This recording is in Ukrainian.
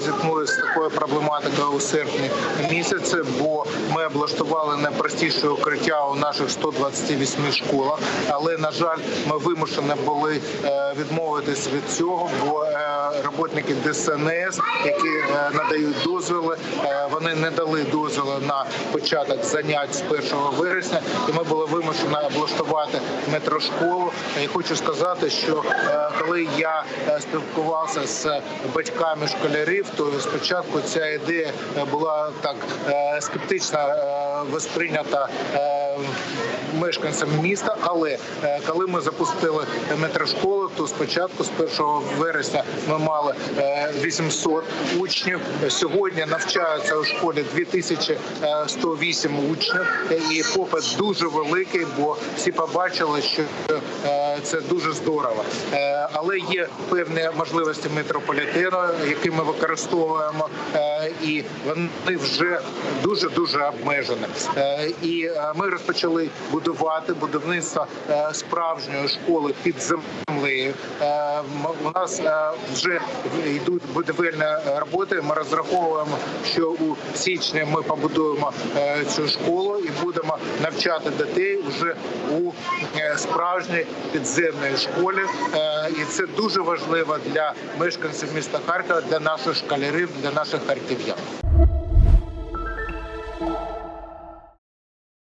зіткнулися з такою проблематикою у серпні місяці, бо ми облаштували найпростіше укриття у наших 128 школах. Але на жаль, ми вимушені були е, відмовитись від цього, бо е, роботники ДСНС, які е, надають дозволи, вони не дали дозволу на початок занять з 1 вересня, і ми були вимушені облаштувати метрошколу. І хочу сказати, що коли я спілкувався з батьками школярів, то спочатку ця ідея е, була так е, скептично е, восприйнята. Е, Мешканцям міста, але е, коли ми запустили метрошколу, то спочатку з 1 вересня ми мали е, 800 учнів. Сьогодні навчаються у школі 2108 учнів, і попит дуже великий, бо всі побачили, що е, це дуже здорово. Е, Але є певні можливості метрополітену, які ми використовуємо, е, і вони вже дуже дуже обмежені. Е, І е, ми розпочали будувати будівництво е, справжньої школи під землею. Е, У нас е, вже йдуть будівельні роботи. Ми розраховуємо, що у січні ми побудуємо цю школу і будемо навчати дітей вже у справжній підземній школі. І це дуже важливо для мешканців міста Харкова, для наших школярів, для наших харків'ян.